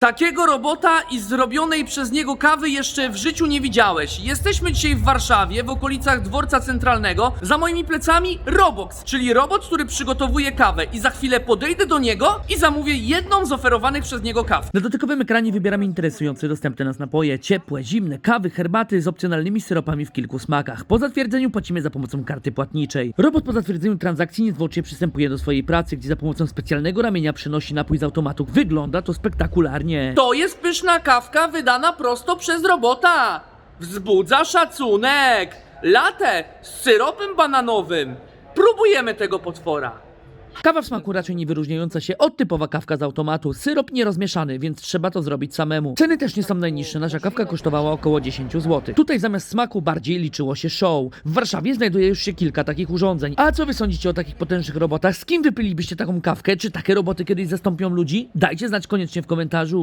Takiego robota i zrobionej przez niego kawy jeszcze w życiu nie widziałeś. Jesteśmy dzisiaj w Warszawie, w okolicach dworca centralnego. Za moimi plecami Robox, czyli robot, który przygotowuje kawę. I za chwilę podejdę do niego i zamówię jedną z oferowanych przez niego kaw. Na dotykowym ekranie wybieramy interesujące dostępne nas napoje. Ciepłe, zimne, kawy, herbaty z opcjonalnymi syropami w kilku smakach. Po zatwierdzeniu płacimy za pomocą karty płatniczej. Robot po zatwierdzeniu transakcji niezwłocznie przystępuje do swojej pracy, gdzie za pomocą specjalnego ramienia przenosi napój z automatu. Wygląda to spektakularnie. To jest pyszna kawka wydana prosto przez robota. Wzbudza szacunek. Latę z syropem bananowym. Próbujemy tego potwora. Kawa w smaku raczej nie wyróżniająca się od typowa kawka z automatu. Syrop nierozmieszany, więc trzeba to zrobić samemu. Ceny też nie są najniższe. Nasza kawka kosztowała około 10 zł. Tutaj zamiast smaku bardziej liczyło się show. W Warszawie znajduje już się kilka takich urządzeń. A co wy sądzicie o takich potężnych robotach? Z kim wypilibyście taką kawkę? Czy takie roboty kiedyś zastąpią ludzi? Dajcie znać koniecznie w komentarzu.